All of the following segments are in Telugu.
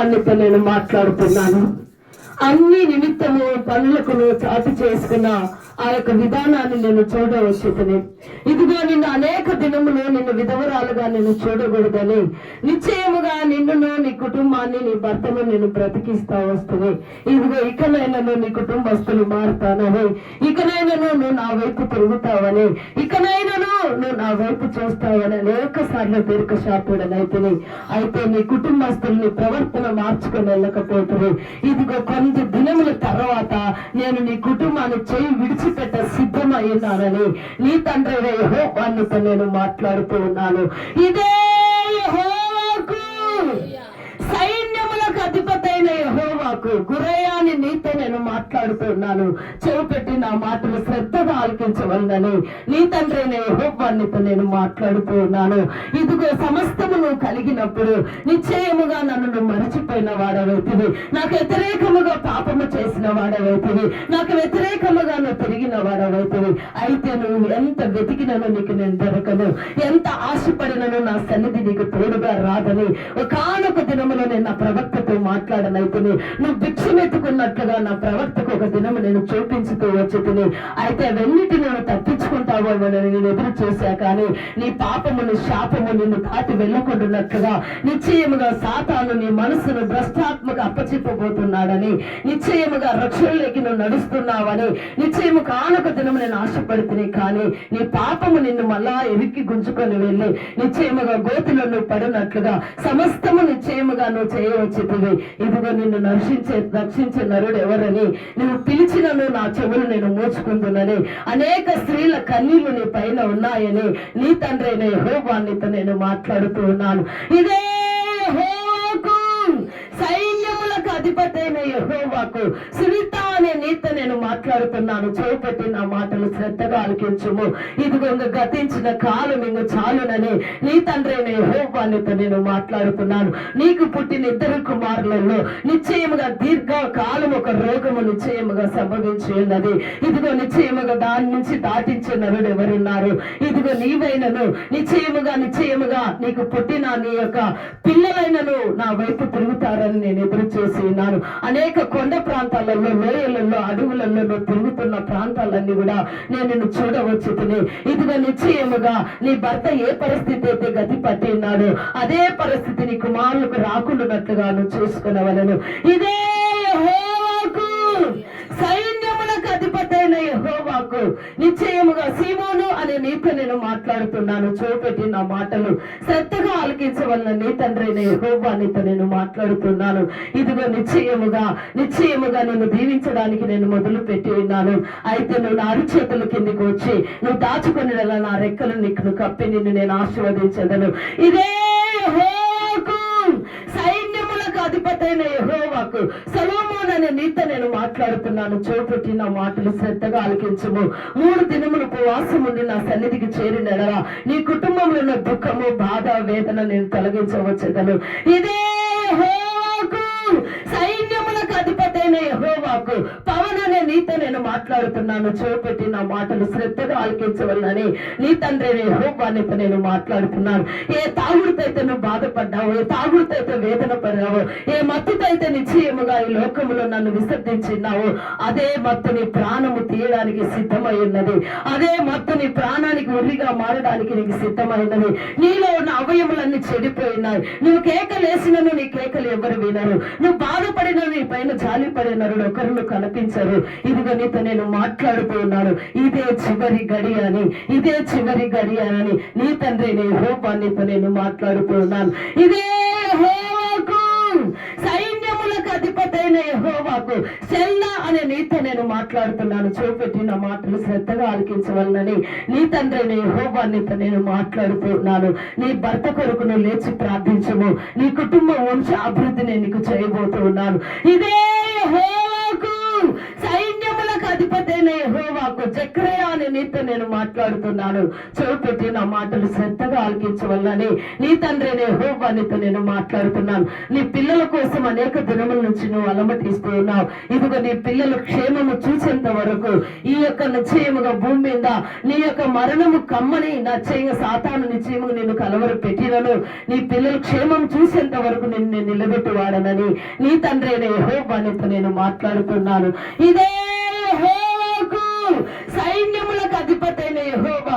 యహోవానితో నేను మాట్లాడుతున్నాను. అన్ని నిమిత్తము పనులకు నువ్వు చాటు చేసుకున్న ఆ యొక్క విధానాన్ని నేను చూడవచ్చుతని ఇదిగో నిన్ను అనేక దినములు నిన్ను విధవరాలుగా నేను చూడకూడదని. నిశ్చయముగా నిన్నును నీ కుటుంబాన్ని నీ భర్తను నేను బ్రతికిస్తా వస్తుంది ఇదిగో ఇకనైనాను నీ కుటుంబస్తులు మారుతానని. ఇకనైనాను నువ్వు నా వైపు తిరుగుతావని. ఇకనైనాను నువ్వు నా వైపు చూస్తావని అనేక సార్లు దీర్ఘ అయితే నీ కుటుంబస్తుల్ని ప్రవర్తన మార్చుకొని వెళ్ళకపోతుంది ఇదిగో కొన్ని దినముల తర్వాత నేను నీ కుటుంబాన్ని చేయి విడిచిపెట్ట సిద్ధమయ్యున్నానని నీ తండ్రి యెహోవానితో నేను మాట్లాడుతూ ఉన్నాను. ఇదే యెహోవాకు గురయాని నీతో నేను మాట్లాడుతున్నాను. చెవి పెట్టి నా మాటలు శ్రద్ధగా ఆలకించవలనని నీ తండ్రి యెహోవానితో నేను మాట్లాడుతూ ఉన్నాను ఇదిగో సమస్తము నువ్వు కలిగినప్పుడు నిశ్చయముగా నన్ను నువ్వు మరచిపోయిన వాడవైతివి. నాకు వ్యతిరేకముగా పాపము చేసిన వాడవైతివి. నాకు వ్యతిరేకముగా నువ్వు తిరిగిన వాడవైతివి. అయితే నువ్వు ఎంత వెతికినను నీకు నేను దొరకను. ఎంత ఆశపడినను నా సన్నిధి నీకు తోడుగా రాదని ఒకనొక దినములో నేను నా ప్రవక్తతో మాట్లాడనైతే నువ్వు భిక్షమెత్తుకున్నట్లుగా నా ప్రవర్తకు ఒక దినం నేను చూపించుతూ వచ్చి అయితే వెన్నిటి నేను తప్పించుకుంటావో నేను ఎదురు చూశా కానీ నీ పాపమును శాపము నిన్ను దాటి వెళ్ళకుండానట్లుగా నిశ్చయముగా సాతాను నీ మనసును భ్రష్టాత్మక అప్పచెప్పబోతున్నాడని నిశ్చయముగా రక్షణలోకి నువ్వు నడుస్తున్నావని నిశ్చయము కానొక దినం నేను ఆశపడుతుంది కానీ నీ పాపము నిన్ను మళ్ళా ఎవిక్కి గుంజుకొని వెళ్ళి నిశ్చయముగా గోతులను నువ్వు పడినట్లుగా సమస్తము నిశ్చయముగా నువ్వు చేయవచ్చుతుంది ఇదిగో నిన్ను రక్షించే రక్షించే నరుడు ఎవరని నువ్వు పిలిచినను నా చెవులు నేను మోచుకుందునని అనేక స్త్రీల కన్నీళ్ళు నీ పైన ఉన్నాయని నీ తండ్రి అయిన యెహోవానితో నేను మాట్లాడుతూ ఉన్నాను. ఇదే హోకు సైన్యములకు అధిపతి అయిన యెహోవాకు సునీత అనే నీతో నేను మాట్లాడుతున్నాను. చేపట్టి నా మాటలు శ్రద్ధగా ఆలకించుము ఇదిగో ఇంక గతించిన కాలం ఇంక చాలునని నీ తండ్రి అయిన యెహోవానితో నేను మాట్లాడుతున్నాను. నీకు పుట్టిన ఇద్దరు కుమారులలో నిశ్చయముగా దీర్ఘ కాలం ఒక రోగము నిశ్చయముగా సంభవించి ఉన్నది. ఇదిగో నిశ్చయముగా దాని నుంచి దాటించే ఎవరున్నారు? ఇదిగో నీవైనను నిశ్చయముగా నిశ్చయముగా నీకు పుట్టిన నీ యొక్క పిల్లలైనను నా వైపు తిరుగుతారని నేను ఎదురు చూసి ఉన్నాను. అనేక కొండ ప్రాంతాలలో కొండలలో అడవులలో నువ్వు తిరుగుతున్న ప్రాంతాలన్నీ కూడా నేను నిన్ను చూడవచ్చు ఇదిగో నిశ్చయముగా నీ భర్త ఏ పరిస్థితి అయితే గతి పట్టి ఉన్నాడో అదే పరిస్థితి నీ కుమారులకు రాకుండానట్లుగా నువ్వు చూసుకునవలను. ఇదే సై యెహోవాకు నిశ్చయముగా సీమోను అనే నీతో నేను మాట్లాడుతున్నాను. చూపెట్టి నా మాటలు శ్రద్ధగా ఆలకించవలన నీ తండ్రి అయిన నీతో నేను మాట్లాడుతున్నాను. ఇదిగో నిశ్చయముగా నిశ్చయముగా నిన్ను దీవించడానికి నేను మొదలు పెట్టి ఉన్నాను. అయితే నువ్వు నా అరిచేతుల కిందికి వచ్చి నువ్వు దాచుకుని నా రెక్కలు నీకు కప్పి నిన్ను నేను ఆశీర్వదించదను. ఇదే యెహోవాకు అధిపతైన యహోవాకు సలోమోన్ అనే నీతో నేను మాట్లాడుతున్నాను. చోపెట్టి నా మాటలు శ్రద్ధగా ఆలకించము. మూడు దినములు ఉపవాసం ఉండి నా సన్నిధికి చేరినడరా నీ కుటుంబంలో ఉన్న దుఃఖము బాధ వేదన నేను తొలగించవచ్చుదను. ఇదే సైన్యములకు అధిపతైన యహోవాకు నీతో నేను మాట్లాడుతున్నాను చూపెట్టి నా మాటలు శ్రద్ధగా ఆలకించవలనని నీ తండ్రి యెహోవానితో నేను మాట్లాడుతున్నాను. ఏ తాగుడుతో అయితే నువ్వు బాధపడ్డావు ఏ తాగుడుతో అయితే వేదన పడ్డావు ఏ మత్తుతో అయితే నిశ్చయముగా ఈ లోకములో నన్ను విసర్జించినావు అదే మత్తు నీ ప్రాణము తీయడానికి సిద్ధమై ఉన్నది. అదే మత్తు నీ ప్రాణానికి ఉరిగా మారడానికి నీకు సిద్ధమైనది నీలో ఉన్న అవయములన్నీ చెడిపోయినాయి. నువ్వు కేకలేసినను నీ కేకలు ఎవరు వినరు. నువ్వు బాధపడిన నీ పైన జాలి పడినారు ఒకరు కనిపించరు. ఇదిగో నీతో నేను మాట్లాడుతూ ఉన్నాను. ఇదే చివరి గడి అని ఇదే చివరి గడి అని నీ తండ్రి నీ హోపాన్నితో నేను మాట్లాడుతూ ఉన్నాను. ఇదే హోకు సైన్యములకు అధిపతైన హోవాకు సెల్లా అనే నీతో నేను మాట్లాడుతున్నాను. చూపెట్టి నా మాటలు శ్రద్ధగా ఆలకించవలనని నీ తండ్రి యెహోవానితో నేను మాట్లాడుతున్నాను నీ భర్త కొరకు నువ్వు లేచి ప్రార్థించము. నీ కుటుంబం వంశ అభివృద్ధి నేను నీకు చేయబోతూ ఉన్నాను. ఇదే హో సైన్యములకు అధిపతైన యెహోవాకు చక్రయ అనే నీతో నేను మాట్లాడుతున్నాను. చోపెట్టి నా మాటలు శ్రద్ధగా ఆలకించవల్లని నీ తండ్రి నే హోబానితో నేను మాట్లాడుతున్నాను. నీ పిల్లల కోసం అనేక దినముల నుంచి నువ్వు అలమటిస్తూ ఉన్నావు. ఇదిగో నీ పిల్లలు క్షేమము చూసేంత వరకు ఈ యొక్క నిశ్చయముగా భూమి మీద నీ యొక్క మరణము కమ్మని నచ్చయ్య సాతాను నిశ్చయముగా నిన్ను కలవరు పెట్టినను. నీ పిల్లలు క్షేమం చూసేంత వరకు నిన్ను నేను నిలబెట్టి వాడనని నీ తండ్రి నే హోబానితో నేను మాట్లాడుతున్నాను. ఇదే హో సైన్యములకు అధిపతైన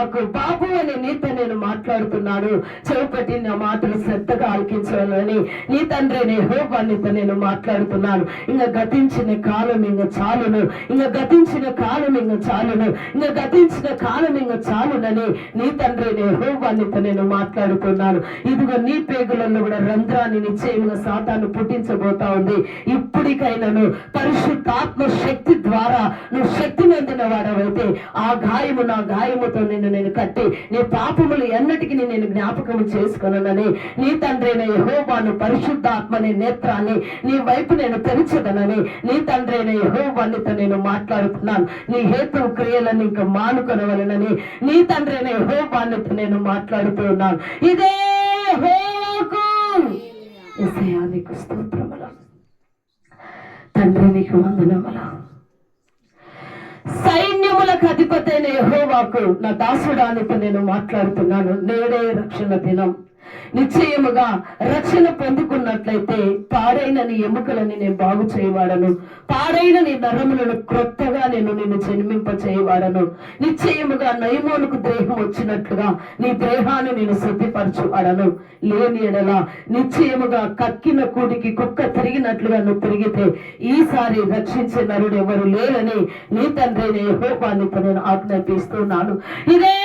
నాకు బాబు అని నీతో నేను మాట్లాడుతున్నాను. చౌపటి నా మాటలు శ్రద్ధగా ఆలకించాలని నీ తండ్రి యెహోవా నీతో నేను మాట్లాడుతున్నాను. ఇంకా గతించిన కాలం ఇంకా చాలును. ఇంకా గతించిన కాలం ఇంకా చాలును. ఇంకా గతించిన కాలం ఇంకా చాలునని నీ తండ్రి యెహోవా నీతో నేను మాట్లాడుతున్నాను. ఇదిగో నీ పేగులలో కూడా రంధ్రాన్ని నిశ్చయంగా సాతాను పుట్టించబోతా ఉంది. ఇప్పటికైనాను పరిశుద్ధాత్మ శక్తి ద్వారా నువ్వు శక్తి నందిన వాడవైతే ఆ గాయము నా గాయముతో నిన్ను నేను కట్టి నీ పాపములు ఎన్నటికి నేను జ్ఞాపకం చేసుకున్నానని నీ తండ్రైన యహోబాను పరిశుద్ధాత్మని నేత్రాన్ని నీ వైపు నేను తెరిచదనని నీ తండ్రైన యహోబానితో నేను మాట్లాడుతున్నాను. నీ హేతు క్రియలను ఇంకా మానుకొనవలనని నీ తండ్రైన యహోబానితో నేను మాట్లాడుతూ ఉన్నాను. ఇదే స్తోత్రములు. తండ్రి నీకు వందనములు. సైన్యములకు అధిపతైన యహోవాకు నా దాసుడానితో నేను మాట్లాడుతున్నాను. నేడే రక్షణ దినం. నిశ్చయముగా రక్షణ పొందుకున్నట్లయితే పాడైన నీ ఎముకలని నేను బాగు చేయవాడను. పాడైన నీ నరములను క్రొత్తగా నేను నిన్ను జన్మింప చేయవాడను నిశ్చయముగా నయమోనుకు దేహం వచ్చినట్లుగా నీ దేహాన్ని నేను శుద్ధిపరచువాడను. లేని ఎడల నిశ్చయముగా కక్కిన కూడికి కుక్క తిరిగినట్లుగా నువ్వు తిరిగితే ఈసారి రక్షించే నరుడు ఎవరు లేరని నీ తండ్రి హోపాన్ని నేను ఆజ్ఞాపిస్తున్నాను. ఇదే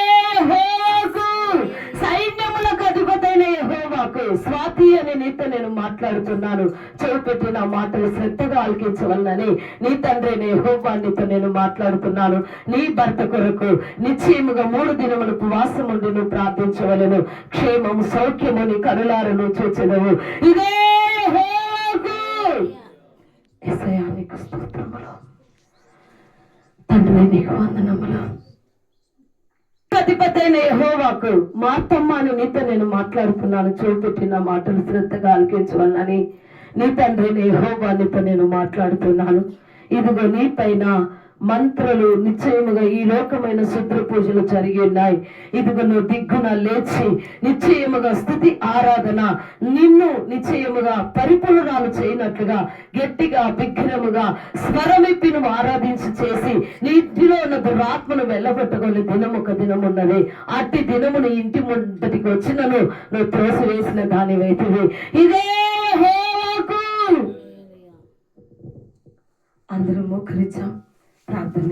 హో స్వాతి అనే నీతో నేను మాట్లాడుతున్నాను. చెవిపెట్టి నా మాటలు శ్రద్ధగా ఆలకించవలనని నీ తండ్రి నే నీతో నేను మాట్లాడుతున్నాను. నీ భర్త కొరకు నిశ్చయముగా మూడు దినములు ఉపవాసం ఉండి నువ్వు ప్రార్థించవలను. క్షేమము సౌఖ్యము నీ కనులారను చూచెదవు ఇదే నీకు స్తోత్రములు. తండ్రి నీకు వందనములు అధిపతైన యహోవాకు మార్తమ్మ అని నీతో నేను మాట్లాడుతున్నాను. చూపెట్టిన మాటలు శ్రద్ధగా ఆలకించవాలని నీ తండ్రిని యహోవా నీతో నేను మాట్లాడుతున్నాను. ఇదిగో నీ పైన మంత్రలు నిశ్చయముగా ఈ లోకమైన శుద్ర పూజలు జరిగి ఉన్నాయి ఇదిగో నువ్వు దిగ్గున లేచి నిశ్చయముగా స్థుతి ఆరాధన నిన్ను నిశ్చయముగా పరిపూర్ణాలు చేయనట్లుగా గట్టిగా బిగ్రముగా స్వరమిప్పి నువ్వు ఆరాధించి చేసి నీ ఇంటిలో ఉన్న దురాత్మను వెళ్ళగొట్టుకొని దినం ఒక దినం ఉన్నది. అట్టి దినము నీ ఇంటి ముందటికి వచ్చినను నువ్వు త్రోసివేసిన దానివైతే ఇదే అందరూ మోకరించాం ప్రార్థన